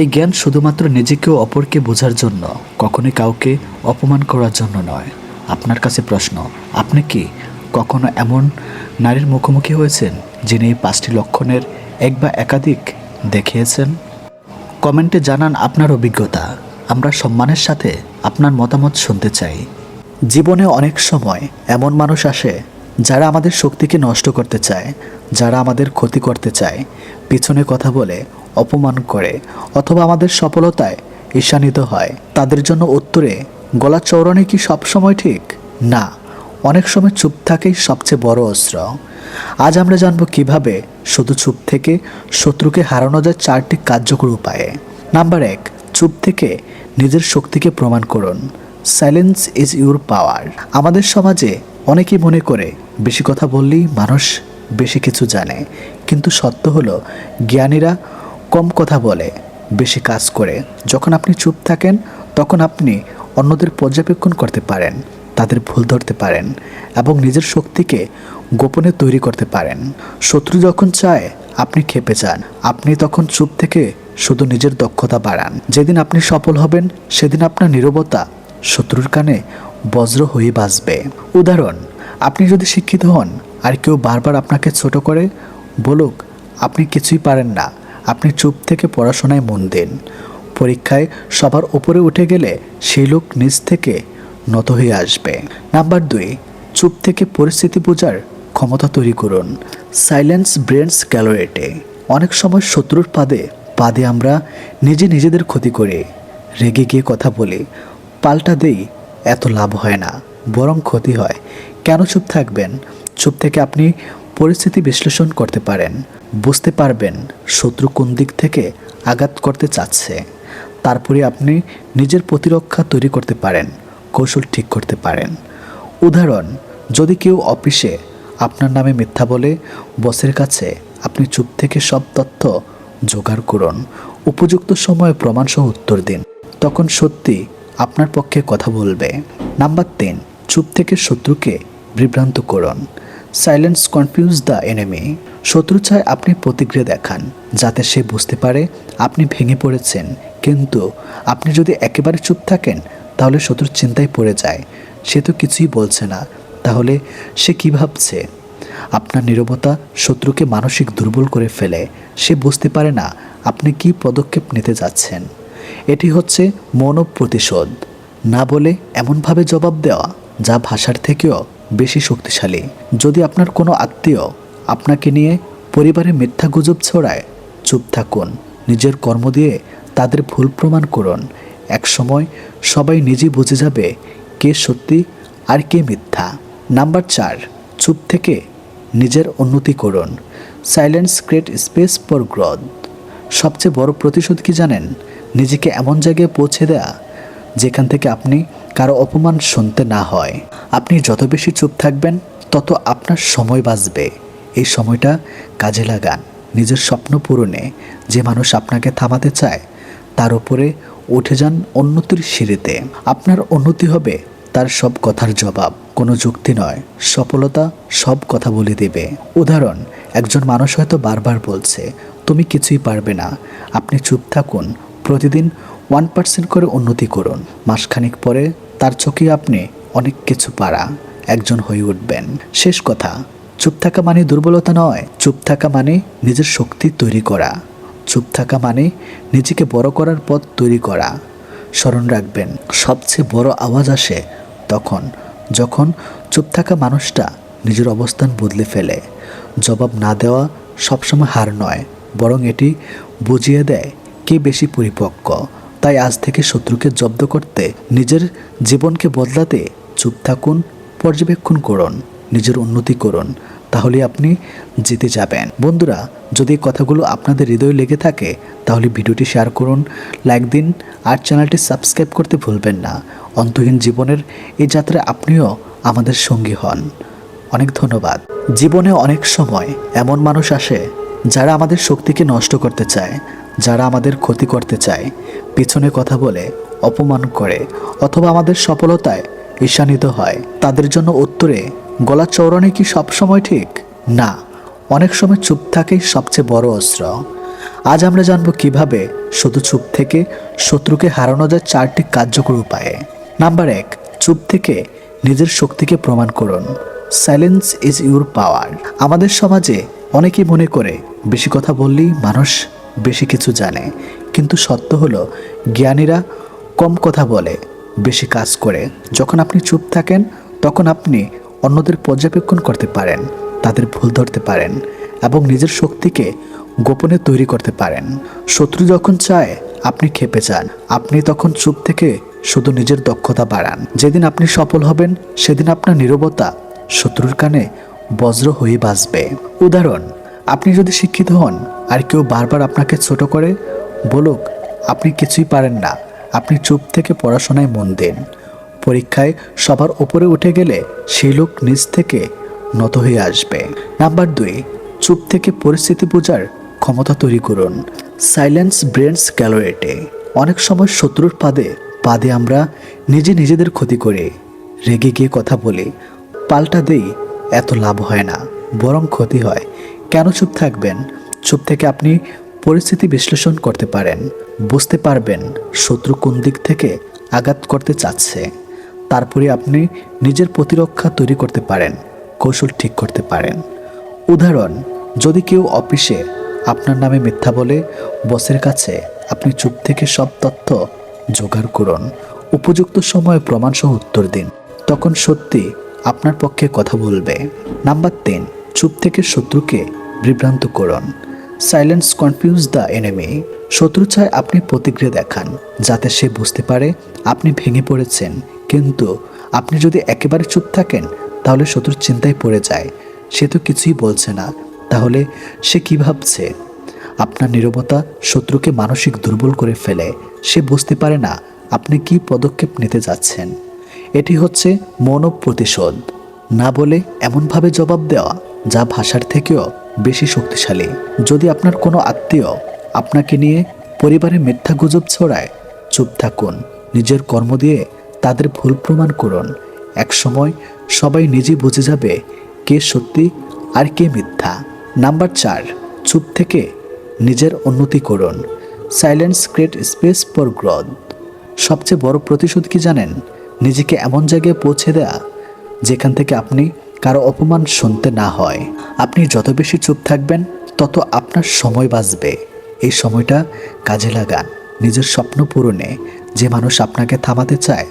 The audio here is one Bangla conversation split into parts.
এই জ্ঞান শুধুমাত্র নিজেকে অপরকে বোঝার জন্য, কখনোই কাউকে অপমান করার জন্য নয়। আপনার কাছে প্রশ্ন, আপনি কি কখনো এমন নারীর মুখোমুখি হয়েছেন, যিনি এই পাঁচটি লক্ষণের এক বা একাধিক দেখিয়েছেন? কমেন্টে জানান আপনার অভিজ্ঞতা। আমরা সম্মানের সাথে আপনার মতামত শুনতে চাই। জীবনে অনেক সময় এমন মানুষ আসে, যারা আমাদের শক্তিকে নষ্ট করতে চায়, যারা আমাদের ক্ষতি করতে চায়। পিছনে কথা বলে অপমান করে অথবা আমাদের সফলতায় ঈশানিত হয়। তাদের জন্য উত্তরে, গলা চৌড়ানো কি সবসময় ঠিক? না, অনেক সময় চুপ থাকেই সবচেয়ে বড় অস্ত্র। আজ আমরা জানব কীভাবে শুধু চুপ থেকে শত্রুকে হারানো যায় চারটি কার্যকর উপায়ে। নাম্বার এক, চুপ থেকে নিজের শক্তিকে প্রমাণ করুন। সাইলেন্স ইজ ইউর পাওয়ার আমাদের সমাজে অনেকেই মনে করে, বেশি কথা বললেই মানুষ বেশি কিছু জানে। কিন্তু সত্য হলো, জ্ঞানীরা কম কথা বলে, বেশি কাজ করে। যখন আপনি চুপ থাকেন, তখন আপনি অন্যদের পর্যবেক্ষণ করতে পারেন, তাদের ভুল ধরতে পারেন এবং নিজের শক্তিকে গোপনে তৈরি করতে পারেন। শত্রু যখন চায়, আপনি খেপে যান। আপনি তখন চুপ থেকে শুধু নিজের দক্ষতা বাড়ান। যেদিন আপনি সফল হবেন, সেদিন আপনার নীরবতা শত্রুর কানে বজ্র হয়ে বাজবে। উদাহরণ, আপনি যদি শিক্ষিত হন, আর কেউ বারবার আপনাকে ছোট করে বলুক, আপনি কিছুই পারেন না। আপনি চুপ থেকে পড়াশোনায় মন দিন। পরীক্ষায় সবার উপরে উঠে গেলে সেই লোক নিজ থেকে নত হয়ে আসবে। নাম্বার দুই, চুপ থেকে পরিস্থিতি বোঝার ক্ষমতা তৈরি করুন। সাইলেন্স ব্রেন্স ক্যালোরেটে অনেক সময় শত্রুর পাদে পাদে আমরা নিজে নিজেদের ক্ষতি করে রেগে গিয়ে কথা বলি। পাল্টা দেই, এত লাভ হয় না, বরং ক্ষতি হয়। কেন চুপ থাকবেন? চুপ থেকে আপনি পরিস্থিতি বিশ্লেষণ করতে পারেন। বুঝতে পারবেন শত্রু কোন দিক থেকে আঘাত করতে চাচ্ছে। তারপরে আপনি নিজের প্রতিরক্ষা তৈরি করতে পারেন, কৌশল ঠিক করতে পারেন। উদাহরণ, যদি কেউ অফিসে আপনার নামে মিথ্যা বলে, বসের কাছে আপনি চুপ থেকে সব তথ্য জোগাড় করুন, উপযুক্ত সময়ে প্রমাণসহ উত্তর দিন। তখন সত্যি আপনার পক্ষে কথা বলবে। নাম্বার তিন, চুপ থেকে শত্রুকে বিভ্রান্ত করুন। সাইলেন্স কনফিউজ দ্য এনিমি শত্রু চায় আপনি প্রতিক্রিয়া দেখান, যাতে সে বুঝতে পারে আপনি ভেঙে পড়েছেন। কিন্তু আপনি যদি একেবারে চুপ থাকেন, তাহলে শত্রুর চিন্তায় পড়ে যায়। সে তো কিছুই বলছে না। তাহলে সে কী ভাবছে? আপনার নীরবতা শত্রুকে মানসিক দুর্বল করে ফেলে। সে বুঝতে পারে না আপনি কি পদক্ষেপ নিতে যাচ্ছেন। এটি হচ্ছে মৌন প্রতিশোধ না বলে এমনভাবে জবাব দেওয়া, যা ভাষার থেকেও বেশি শক্তিশালী। যদি আপনার কোনো আত্মীয় আপনাকে নিয়ে পরিবারে মিথ্যা গুজব ছড়ায়, চুপ থাকুন। নিজের কর্ম দিয়ে তাদের ভুল প্রমাণ করুন। একসময় সবাই নিজেই বুঝে যাবে কে সত্যি আর কে মিথ্যা। নাম্বার চার, চুপ থেকে নিজের উন্নতি করুন। Silence create space for growth সবচেয়ে বড় প্রতিশোধ কি জানেন? নিজেকে এমন জায়গায় পৌঁছে দেয়া যেখান থেকে আপনি কারও অপমান শুনতে না হয়। আপনি যত বেশি চুপ থাকবেন, তত আপনার সময় বাঁচবে। এই সময়টা কাজে লাগান। নিজের স্বপ্ন পূরণে যে মানুষ আপনাকে থামাতে চায়, তার উপরে উঠে যান উন্নতির সিঁড়িতে। আপনার উন্নতি হবে, তার সব কথার জবাব। কোনো যুক্তি নয়, সফলতা সব কথা বলে দেবে। উদাহরণ, একজন মানুষ হয়তো বারবার বলছে, তুমি কিছুই পারবে না। আপনি চুপ থাকুন। প্রতিদিন ওয়ান পার্সেন্ট করে উন্নতি করুন। মাসখানিক পরে তার চোখে আপনি অনেক কিছু পারা, একজন হয়ে উঠবেন। শেষ কথা, চুপ থাকা মানে দুর্বলতা নয়। চুপ থাকা মানে নিজের শক্তি তৈরি করা। চুপ থাকা মানে নিজেকে বড় করার পথ তৈরি করা। স্মরণ রাখবেন, সবচেয়ে বড় আওয়াজ আসে তখন, যখন চুপ থাকা মানুষটা নিজের অবস্থান বদলে ফেলে। জবাব না দেওয়া সবসময় হার নয়, বরং এটি বুঝিয়ে দেয় কে বেশি পরিপক্ক। তাই আজ থেকে শত্রুকে জব্দ করতে নিজের জীবনকে বদলাতে চুপ থাকুন, পর্যবেক্ষণ করুন, নিজের উন্নতি করুন তাহলে আপনি জিতে যাবেন। বন্ধুরা, যদি কথাগুলো আপনাদের হৃদয়ে লেগে থাকে, তাহলে ভিডিওটি শেয়ার করুন, লাইক দিন, আর চ্যানেলটি সাবস্ক্রাইব করতে ভুলবেন না। অন্তহীন জীবনের এই যাত্রায় আপনিও আমাদের সঙ্গী হন। অনেক ধন্যবাদ। জীবনে অনেক সময় এমন মানুষ আসে, যারা আমাদের শক্তিকে নষ্ট করতে চায়। যারা আমাদের ক্ষতি করতে চায়, পিছনে কথা বলে, অপমান করে অথবা আমাদের সফলতায় ঈশানিত হয়, তাদের জন্য উত্তরে, গলা চৌড়ানো কি সবসময় ঠিক? না, অনেক সময় চুপ থাকেই সবচেয়ে বড় অস্ত্র। আজ আমরা জানব কীভাবে শুধু চুপ থেকে শত্রুকে হারানো যায় চারটি কার্যকর উপায়ে। নাম্বার এক, চুপ থেকে নিজের শক্তিকে প্রমাণ করুন। সাইলেন্স ইজ ইউর পাওয়ার আমাদের সমাজে অনেকেই মনে করে, বেশি কথা বললেই মানুষ বেশি কিছু জানে। কিন্তু সত্য হলো, জ্ঞানীরা কম কথা বলে, বেশি কাজ করে। যখন আপনি চুপ থাকেন, তখন আপনি অন্যদের পর্যবেক্ষণ করতে পারেন, তাদের ভুল ধরতে পারেন এবং নিজের শক্তিকে গোপনে তৈরি করতে পারেন। শত্রু যখন চায়, আপনি খেপে যান। আপনি তখন চুপ থেকে শুধু নিজের দক্ষতা বাড়ান। যেদিন আপনি সফল হবেন, সেদিন আপনার নীরবতা শত্রুর কানে বজ্র হয়ে বাজবে। উদাহরণ আপনি যদি শিক্ষিত হন আর কেউ বারবার আপনাকে ছোট করে বলুক, আপনি কিছুই পারেন না। আপনি চুপ থেকে পড়াশোনায় মন দেন। পরীক্ষায় সবার ওপরে উঠে গেলে সেই লোক নিজ থেকে নত হয়ে আসবে। নাম্বার দুই, চুপ থেকে পরিস্থিতি বোঝার ক্ষমতা তৈরি করুন। সাইলেন্স ব্রেন্স ক্যালোরেটে অনেক সময় শত্রুর পাদে পাদে আমরা নিজে নিজেদের ক্ষতি করে, রেগে গিয়ে কথা বলি, পাল্টা দেই, এত লাভ হয় না, বরং ক্ষতি হয়। কেন চুপ থাকবেন? চুপ থেকে আপনি পরিস্থিতি বিশ্লেষণ করতে পারেন। বুঝতে পারবেন শত্রু কোন দিক থেকে আঘাত করতে চাচ্ছে। তারপরে আপনি নিজের প্রতিরক্ষা তৈরি করতে পারেন, কৌশল ঠিক করতে পারেন। উদাহরণ, যদি কেউ অফিসে আপনার নামে মিথ্যা বলে, বসের কাছে আপনি চুপ থেকে সব তথ্য জোগাড় করুন। উপযুক্ত সময়ে প্রমাণসহ উত্তর দিন। তখন সত্যি আপনার পক্ষে কথা বলবে। নাম্বার তিন চুপ থেকে শত্রুকে বিভ্রান্ত করুন সাইলেন্স কনফিউজ দ্য এনিমি শত্রু চায় আপনি প্রতিক্রিয়া দেখান, যাতে সে বুঝতে পারে আপনি ভেঙে পড়েছেন। কিন্তু আপনি যদি একেবারে চুপ থাকেন, তাহলে শত্রুর চিন্তায় পড়ে যায়। সে তো কিছুই বলছে না। তাহলে সে কি ভাবছে? আপনার নীরবতা শত্রুকে মানসিক দুর্বল করে ফেলে। সে বুঝতে পারে না আপনি কি পদক্ষেপ নিতে যাচ্ছেন। এটি হচ্ছে মৌন প্রতিশোধ না বলে এমনভাবে জবাব দেওয়া। যা ভাষার থেকেও বেশি শক্তিশালী। যদি আপনার কোনো আত্মীয় আপনাকে নিয়ে পরিবারে মিথ্যা গুজব ছড়ায়, চুপ থাকুন। নিজের কর্ম দিয়ে তাদের ভুল প্রমাণ করুন। একসময় সবাই নিজেই বুঝে যাবে কে সত্যি আর কে মিথ্যা। নাম্বার চার, চুপ থেকে নিজের উন্নতি করুন। Silence create space for growth সবচেয়ে বড় প্রতিশোধ কি জানেন? নিজেকে এমন জায়গায় পৌঁছে দেয়া যেখান থেকে আপনি কারও অপমান শুনতে না হয়। আপনি যত বেশি চুপ থাকবেন, তত আপনার সময় বাঁচবে। এই সময়টা কাজে লাগান। নিজের স্বপ্ন পূরণে যে মানুষ আপনাকে থামাতে চায়,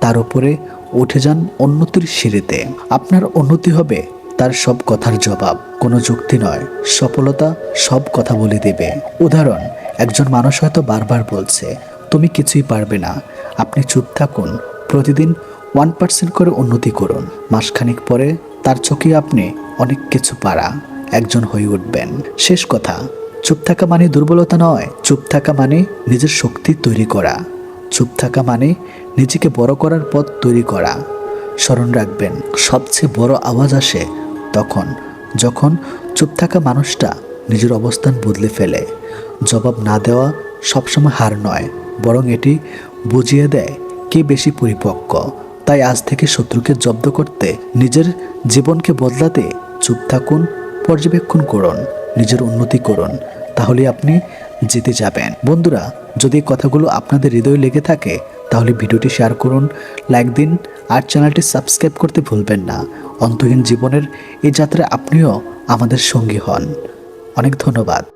তার উপরে উঠে যান উন্নতির সিঁড়িতে। আপনার উন্নতি হবে, তার সব কথার জবাব। কোনো যুক্তি নয়, সফলতা সব কথা বলে দেবে। উদাহরণ, একজন মানুষ হয়তো বারবার বলছে, তুমি কিছুই পারবে না। আপনি চুপ থাকুন। প্রতিদিন ওয়ান পার্সেন্ট করে উন্নতি করুন। মাসখানেক পরে তার চোখে আপনি অনেক কিছু পারা, একজন হয়ে উঠবেন। শেষ কথা, চুপ থাকা মানে দুর্বলতা নয়। চুপ থাকা মানে নিজের শক্তি তৈরি করা। চুপ থাকা মানে নিজেকে বড় করার পথ তৈরি করা। স্মরণ রাখবেন, সবচেয়ে বড় আওয়াজ আসে তখন, যখন চুপ থাকা মানুষটা নিজের অবস্থান বদলে ফেলে। জবাব না দেওয়া সবসময় হার নয়, বরং এটি বুঝিয়ে দেয় কে বেশি পরিপক্ক। তাই আজ থেকে শত্রুকে জব্দ করতে নিজের জীবনকে বদলাতে চুপ থাকুন, পর্যবেক্ষণ করুন, নিজের উন্নতি করুন, তাহলে আপনি জিতে যাবেন। বন্ধুরা, যদি কথাগুলো আপনাদের হৃদয়ে লেগে থাকে, তাহলে ভিডিওটি শেয়ার করুন, লাইক দিন, আর চ্যানেলটি সাবস্ক্রাইব করতে ভুলবেন না। অন্তহীন জীবনের এই যাত্রায় আপনিও আমাদের সঙ্গী হন। অনেক ধন্যবাদ।